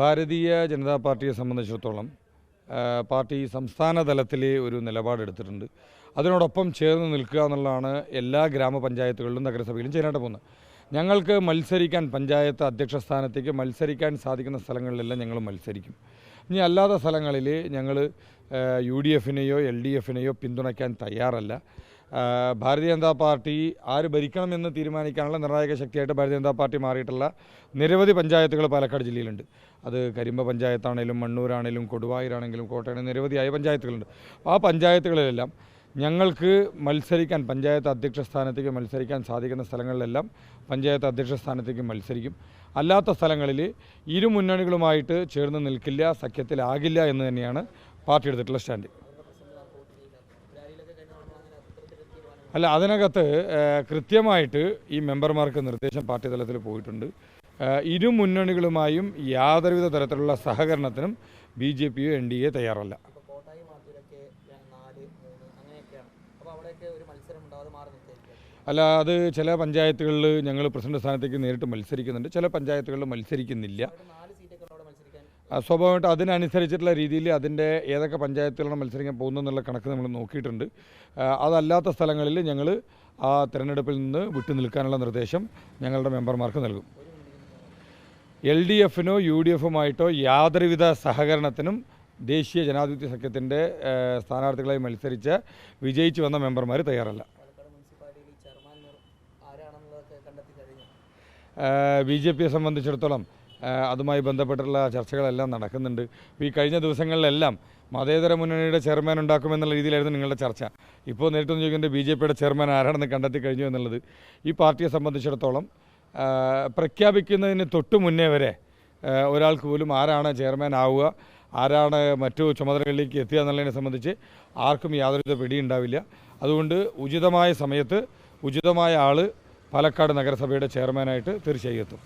ഭാരതീയ ജനതാ പാർട്ടിയെ സംബന്ധിച്ചിടത്തോളം പാർട്ടി സംസ്ഥാന തലത്തിലെ ഒരു നിലപാടെടുത്തിട്ടുണ്ട്. അതിനോടൊപ്പം ചേർന്ന് നിൽക്കുക എന്നുള്ളതാണ് എല്ലാ ഗ്രാമപഞ്ചായത്തുകളിലും നഗരസഭയിലും ചെയ്യാനായിട്ട് പോകുന്നത്. ഞങ്ങൾക്ക് മത്സരിക്കാൻ പഞ്ചായത്ത് അധ്യക്ഷ സ്ഥാനത്തേക്ക് മത്സരിക്കാൻ സാധിക്കുന്ന സ്ഥലങ്ങളിലെല്ലാം ഞങ്ങൾ മത്സരിക്കും. ഇനി അല്ലാത്ത സ്ഥലങ്ങളിൽ ഞങ്ങൾ യു ഡി എഫിനെയോ എൽ ഡി എഫിനെയോ പിന്തുണയ്ക്കാൻ തയ്യാറല്ല. ഭാരതീയ ജനതാ പാർട്ടി ആര് ഭരിക്കണമെന്ന് തീരുമാനിക്കാനുള്ള നിർണായക ശക്തിയായിട്ട് ഭാരതീയ ജനതാ പാർട്ടി മാറിയിട്ടുള്ള നിരവധി പഞ്ചായത്തുകൾ പാലക്കാട് ജില്ലയിലുണ്ട്. അത് കരിമ്പ പഞ്ചായത്താണേലും മണ്ണൂരാണേലും കൊടുവായൂരാണെങ്കിലും കോട്ടയം നിരവധിയായ പഞ്ചായത്തുകളുണ്ട്. ആ പഞ്ചായത്തുകളിലെല്ലാം ഞങ്ങൾക്ക് മത്സരിക്കാൻ പഞ്ചായത്ത് അധ്യക്ഷ സ്ഥാനത്തേക്ക് മത്സരിക്കാൻ സാധിക്കുന്ന സ്ഥലങ്ങളിലെല്ലാം പഞ്ചായത്ത് അധ്യക്ഷ സ്ഥാനത്തേക്ക് മത്സരിക്കും. അല്ലാത്ത സ്ഥലങ്ങളിൽ ഇരു മുന്നണികളുമായിട്ട് ചേർന്ന് നിൽക്കില്ല സഖ്യത്തിലാകില്ല എന്ന് തന്നെയാണ് പാർട്ടി എടുത്തിട്ടുള്ള സ്റ്റാൻഡ്. അല്ല അതിനകത്ത് കൃത്യമായിട്ട് ഈ മെമ്പർമാർക്ക് നിർദ്ദേശം പാർട്ടി തലത്തിൽ പോയിട്ടുണ്ട്. ഇരു മുന്നണികളുമായും യാതൊരുവിധ തരത്തിലുള്ള സഹകരണത്തിനും ബി ജെ പിയോ എൻ ഡി എ തയ്യാറല്ല. അല്ല അത് ചില പഞ്ചായത്തുകളിൽ ഞങ്ങൾ പ്രസിഡന്റ് സ്ഥാനത്തേക്ക് നേരിട്ട് മത്സരിക്കുന്നുണ്ട്. ചില പഞ്ചായത്തുകളിൽ മത്സരിക്കുന്നില്ല. സ്വാഭാവികമായിട്ട് അതിനനുസരിച്ചിട്ടുള്ള രീതിയിൽ അതിന്റെ ഏതൊക്കെ പഞ്ചായത്തുകളാണ് മത്സരിക്കാൻ പോകുന്നതെന്നുള്ള കണക്ക് നമ്മൾ നോക്കിയിട്ടുണ്ട്. അതല്ലാത്ത സ്ഥലങ്ങളിൽ ഞങ്ങൾ ആ തിരഞ്ഞെടുപ്പിൽ നിന്ന് വിട്ടു നിൽക്കാനുള്ള നിർദ്ദേശം ഞങ്ങളുടെ മെമ്പർമാർക്ക് നൽകും. എൽ ഡി എഫിനോ യു ഡി എഫുമായിട്ടോ യാതൊരുവിധ സഹകരണത്തിനും ദേശീയ ജനാധിപത്യ സഖ്യത്തിന്റെ സ്ഥാനാർത്ഥികളായി മത്സരിച്ച് വിജയിച്ചു വന്ന മെമ്പർമാർ തയ്യാറല്ല. ബി ജെ പിയെ സംബന്ധിച്ചിടത്തോളം അതുമായി ബന്ധപ്പെട്ടുള്ള ചർച്ചകളെല്ലാം നടക്കുന്നുണ്ട്. ഈ കഴിഞ്ഞ ദിവസങ്ങളിലെല്ലാം മതേതര മുന്നണിയുടെ ചെയർമാൻ ഉണ്ടാക്കുമെന്നുള്ള രീതിയിലായിരുന്നു നിങ്ങളുടെ ചർച്ച. ഇപ്പോൾ നേരിട്ടൊന്ന് ചോദിക്കുന്നത് ബി ജെ പിയുടെ ചെയർമാൻ ആരാണെന്ന് കണ്ടെത്തി കഴിഞ്ഞു എന്നുള്ളത്. ഈ പാർട്ടിയെ സംബന്ധിച്ചിടത്തോളം പ്രഖ്യാപിക്കുന്നതിന് തൊട്ട് മുന്നേ വരെ ഒരാൾക്ക് പോലും ആരാണ് ചെയർമാൻ ആവുക ആരാണ് മറ്റു ചുമതലകളിലേക്ക് എത്തുക എന്നുള്ളതിനെ സംബന്ധിച്ച് ആർക്കും യാതൊരുവിധ പിടിയുണ്ടാവില്ല. അതുകൊണ്ട് ഉചിതമായ സമയത്ത് ഉചിതമായ ആൾ പാലക്കാട് നഗരസഭയുടെ ചെയർമാനായിട്ട് തീർച്ചയായും എത്തും.